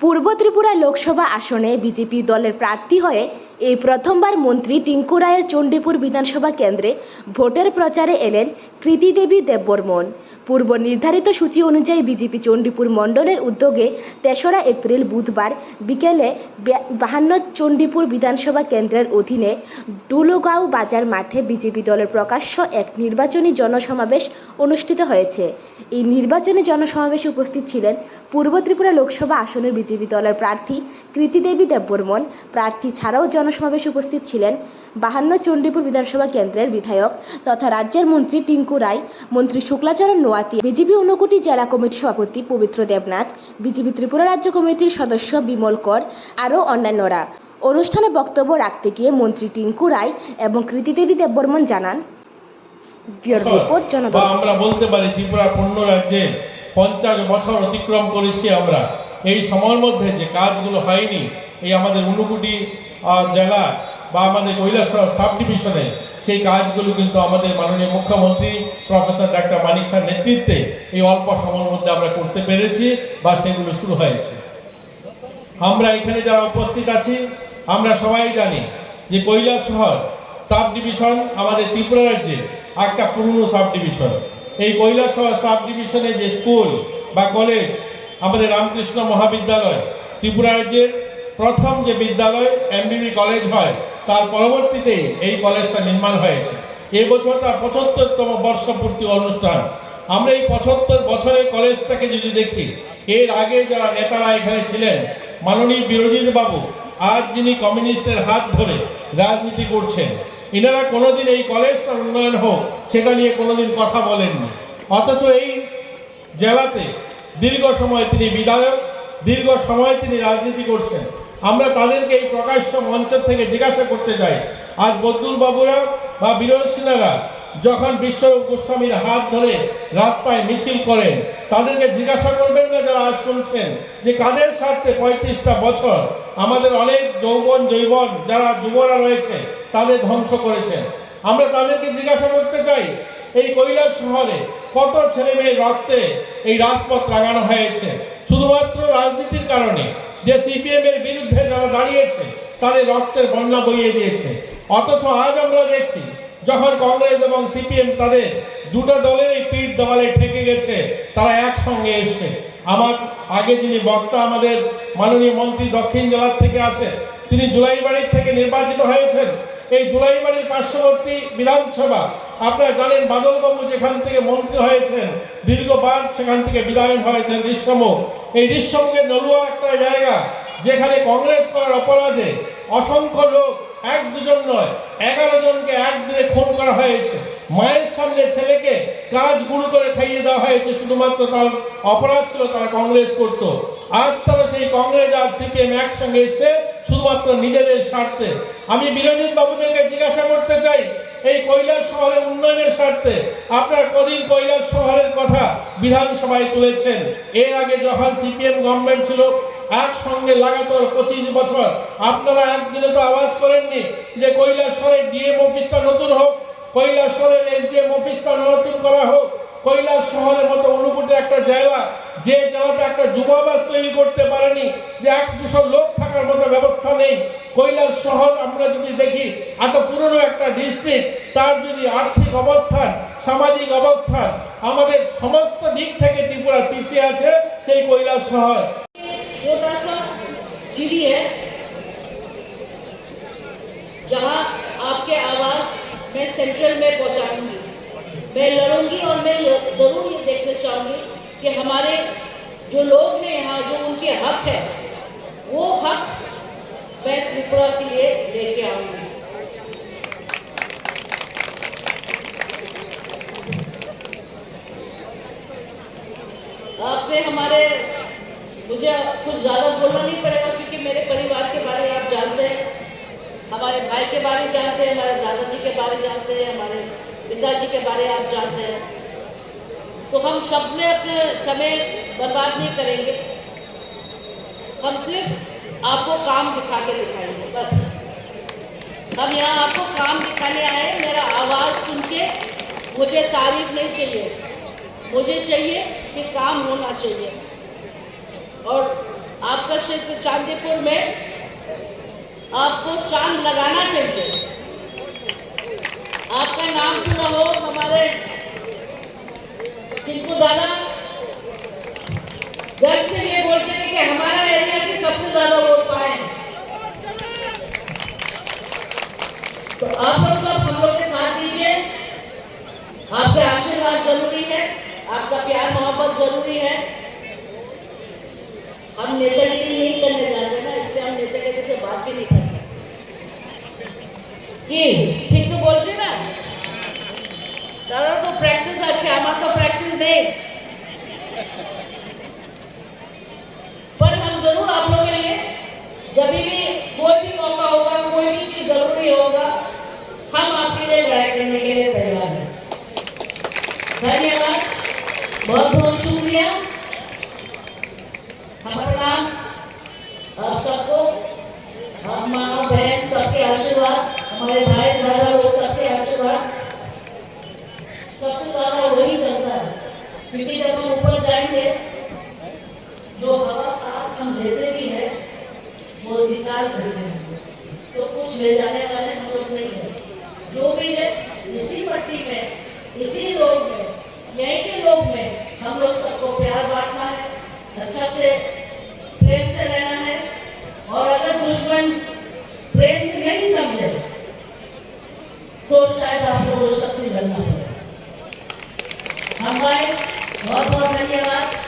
পূর্ব ত্রিপুরা লোকসভা আসনে বিজেপি দলের প্রার্থী হয়ে এই প্রথমবার মন্ত্রী টিঙ্কু রায়ের চণ্ডীপুর বিধানসভা কেন্দ্রে ভোটের প্রচারে এলেন কৃতি দেবী দেববর্মন। পূর্ব নির্ধারিত সূচি অনুযায়ী বিজেপি চণ্ডীপুর মণ্ডলের উদ্যোগে তেসরা এপ্রিল বুধবার বিকেলে বাহান্ন চণ্ডীপুর বিধানসভা কেন্দ্রের অধীনে ডুলোগাঁও বাজার মাঠে বিজেপি দলের প্রকাশ্য এক নির্বাচনী জনসমাবেশ অনুষ্ঠিত হয়েছে। এই নির্বাচনী জনসমাবেশে উপস্থিত ছিলেন পূর্ব ত্রিপুরা লোকসভা আসনের বিজেপি দলের প্রার্থী কৃতিদেবী দেববর্মন। প্রার্থী ছাড়াও জনসমাবেশে উপস্থিত ছিলেন বাহান্ন চণ্ডীপুর বিধানসভা কেন্দ্রের বিধায়ক তথা রাজ্যের মন্ত্রী টিঙ্কু রায় মন্ত্রী শুক্লাচরণ নোয়াতি বিজেপি ঊনকোটি জেলা কমিটির সভাপতি পবিত্র দেবনাথ বিজেপি ত্রিপুরা রাজ্য কমিটির সদস্য বিমল কর আরও অন্যান্যরা। অনুষ্ঠানে বক্তব্য রাখতে গিয়ে মন্ত্রী টিঙ্কু রায় এবং কৃতিদেবী দেববর্মন জানান। আমরা বলতে পারি ত্রিপুরা পূর্ণ রাজ্যে পঞ্চাশ বছর অতিক্রম করেছি আমরা। এই সময়ের মধ্যে যে কাজগুলো হয়নি এই আমাদের উনুকুটি জেলা বা আমাদের কৈলাসহর সাব ডিভিশনে সেই কাজগুলো কিন্তু আমাদের মাননীয় মুখ্যমন্ত্রী, প্রফেসর ডাক্তার মানিক নেতৃত্বে এই অল্প সময়ের মধ্যে আমরা করতে পেরেছি বা সেগুলো শুরু হয়েছে। আমরা এখানে যারা উপস্থিত আছি, আমরা সবাই জানি যে কৈলাস শহর সাব ডিভিশন আমাদের ত্রিপুরা রাজ্যে একটা পুরনো সাব ডিভিশন এই কৈলাস শহর সাব ডিভিশনে যে স্কুল বা কলেজ আমাদের রামকৃষ্ণ মহাবিদ্যালয় ত্রিপুরা রাজ্যের প্রথম যে বিদ্যালয় এমবিবি কলেজ হয়, তার পরবর্তীতে এই কলেজটা নির্মাণ হয়েছে। এবছর তার পঁচাত্তরতম বর্ষপূর্তি অনুষ্ঠান। আমরা এই পঁচাত্তর বছরের কলেজটাকে যদি দেখি, এর আগে যারা নেতারা এখানে ছিলেন, মাননীয় বিরোধী বাবু, আজ যিনি কমিউনিস্টের হাত ধরে রাজনীতি করছেন এনারা কোনোদিন এই কলেজটার উন্নয়ন হোক, সেটা নিয়ে কোনোদিন কথা বলেননি। অথচ এই জেলাতে দীর্ঘ সময় তিনি বিধায়ক, দীর্ঘ সময় তিনি রাজনীতি করছেন। আমরা তাদেরকে এই প্রকাশ্য মঞ্চ থেকে জিজ্ঞাসা করতে চাই আজ বদুল বাবুরা বা বিরোধী সেনারা যখন বিশ্বরূপ গোস্বামীর হাত ধরে রাস্তায় মিছিল করেন, তাদেরকে জিজ্ঞাসা করবেন না যারা আজ শুনছেন যে কাদের স্বার্থে পঁয়ত্রিশটা বছর আমাদের অনেক যৌবন জৈবন যারা যুবরা রয়েছে, তাদের ধ্বংস করেছেন। আমরা তাদেরকে জিজ্ঞাসা করতে চাই, এই কৈলাস শহরে কত ছেলে মেয়ের রক্তে এই রাজপথ লাগানো হয়েছে? শুধুমাত্র রাজনীতির কারণে যে সিপিএম এর বিরুদ্ধে দাঁড়িয়েছে, তাদের রক্তের বন্যা বইয়ে দিয়েছে। অথচ আজ আমরা দেখছি, যখন কংগ্রেস এবং সিপিএম তাদের দুটো দলের এই পিঠ দেওয়ালে ঠেকে গেছে, তারা একসঙ্গে এসে আমার, আগে যিনি বক্তা আমাদের মাননীয় মন্ত্রী দক্ষিণ জেলার থেকে আসে, তিনি জুলাইবাড়ির থেকে নির্বাচিত হয়েছেন। এই জুলাইবাড়ির পার্শ্ববর্তী বিধানসভা, আপনারা জানেন বাদলবাবু যেখান থেকে মন্ত্রী হয়েছেন, দীর্ঘবার সেখান থেকে বিধায়ক হয়েছেন ঋষ্যমুখ এই ঋষ্যমুখের নলুয়া একটা জায়গা যেখানে কংগ্রেস করার অপরাধে অসংখ্য লোক, এক দুজন নয়, এগারো জনকে একদিনে খুন করা হয়েছে। মায়ের সামনে ছেলেকে কাজ গুরু করে খাইয়ে দেওয়া হয়েছে, শুধুমাত্র তার অপরাধ ছিল তারা কংগ্রেস করত। আজ তারা সেই কংগ্রেস আর সিপিএম একসঙ্গে এসছে, শুধুমাত্র নিজেদের স্বার্থে। আমি বিরোধী বাবুদেরকে জিজ্ঞাসা করতে চাই, এই কৈলাস শহরের উন্নয়নের স্বার্থে আপনার কদিন কৈলাস শহরের কথা বিধানসভায় তুলেছেন? এর আগে যখন সিপিএম গভর্নমেন্ট ছিল একসঙ্গে লাগাতার পঁচিশ বছর। আপনারা একদিনে তো আওয়াজ করেননি যে কৈলাস শহরের ডিএম অফিসটা নতুন হোক কৈলাস শহরের এসডিএম অফিসটা নতুন করা হোক, কৈলাস শহরের মতো অনুকূটে একটা জায়গা যে জেলাতে একটা যুবাবাস তৈরি করতে পারেনি, যে এক দুশো লোক থাকার মতো ব্যবস্থা নেই। কৈলাস শহর আমরা যদি দেখি, এত পুরনো একটা ডিস্ট্রিক্ট তার যদি আর্থিক অবস্থান, সামাজিক অবস্থান, আমাদের সমস্ত দিক থেকে ত্রিপুরা পিছিয়ে আছে সেই কৈলাস শহর। छोटा सा सीढ़ी है, जहाँ आपके आवाज़ मैं सेंट्रल में पहुंचाऊँगी। मैं लड़ूँगी और मैं ज़रूर ये देखना चाहूँगी कि हमारे जो लोग हैं यहाँ, जो उनके हक है, वो हक मैं त्रिपुरा के लिए लेके आऊँगी। आपने हमारे मुझे कुछ ज़्यादा बोलना नहीं पड़ेगा क्योंकि मेरे परिवार के बारे में आप जानते हैं। हमारे भाई के बारे में जानते हैं, हमारे दादाजी के बारे में जानते हैं, हमारे पिताजी के बारे में आप जानते हैं। तो हम सब में अपने समय बर्बाद नहीं करेंगे। हम सिर्फ़ आपको काम दिखा के दिखाएँगे, बस। हम यहाँ आपको काम दिखाने आए हैं। मेरा आवाज़ सुन के मुझे तारीफ़ नहीं चाहिए। मुझे चाहिए कि काम होना चाहिए। और आपका क्षेत्र चांदीपुर में आपको चाँद लगाना चाहिए। आपका नाम क्यों हो? हमारे टिंकू दादा। गर्व से ये बोल सके कि हमारा एरिया से सबसे ज़्यादा वोट पाए। तो आप लोग सब हम लोग के साथ दीजिए। आपके आशीर्वाद ज़रूरी है, आपका प्यार मोहब्बत ज़रूरी है। हम नेतागिरी नहीं करने जाते ना इससे हम नेतागिरी से बात भी नहीं कर सकते কি ঠিক তো বলছে না তারা তো প্র্যাকটিস আছে আমার তো প্র্যাকটিস নেই पर हम जरूर आप लोगों के लिए जब भी कोई भी मौका होगा कोई भी चीज जरूरी होगा हम आपके लिए लड़ाई करने के लिए तैयार हैं धन्यवाद बहुत बहुत शुक्रिया आप सबको हम माँ, बहन, सबके आशीर्वाद, हमारे भाई, दादा लोग सबके आशीर्वाद। सबसे ज़्यादा वही चलता है, क्योंकि जब हम ऊपर जाएँगे, जो हवा सांस हम लेते भी है, वो निकाल देते हैं। तो कुछ ले जाने वाले हम लोग नहीं है। जो भी है, इसी पट्टी में, इसी लोग में, यहीं के लोग में, हम लोग सबको प्यार बांटना है अच्छा से प्रेम से रहना दुश्मन प्रेम से नहीं समझे। तो शायद आपको वो शक्ति लगना पड़े भाई बहुत बहुत धन्यवाद।